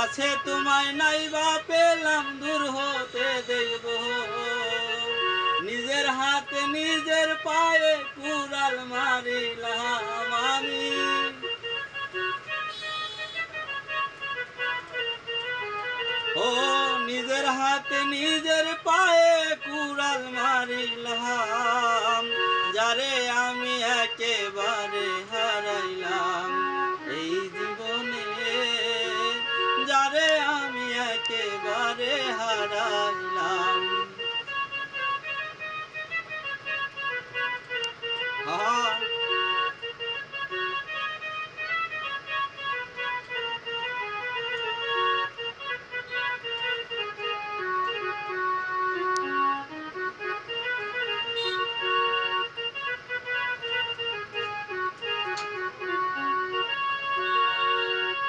কাছে তোমায় নাই বা পেলাম, দূর হতে দেব। নিজের হাতে নিজের পায়ে কুড়াল মারিলাম আমি। ও নিজের হাতে নিজের পায়ে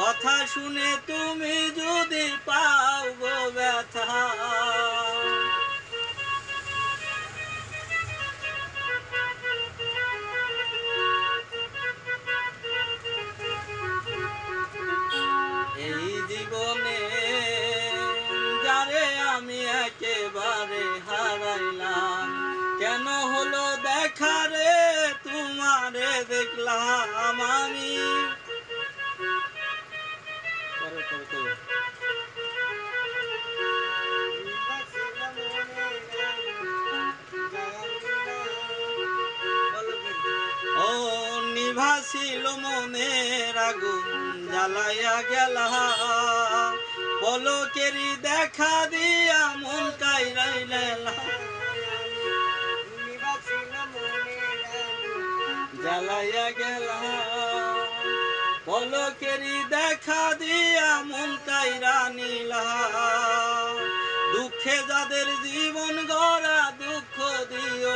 কথা শুনে তুমি যদি পাও গো ব্যথা। এই জীবনে যারে আমি একেবারে হারাইলাম, কেন হলো দেখা রে তোমারে দেখলাম আমি? নিভাসিল মনের আগুন, জ্বালাইয়া গেলা। পলকেরি দেখা দিয়া মন কাইরাইলা জ্বালাইয়া গেলা। পলকেরি দেখা দিয়া মন কাইরা নিলা। দুঃখে যাদের জীবন গড়া, দুঃখ দিও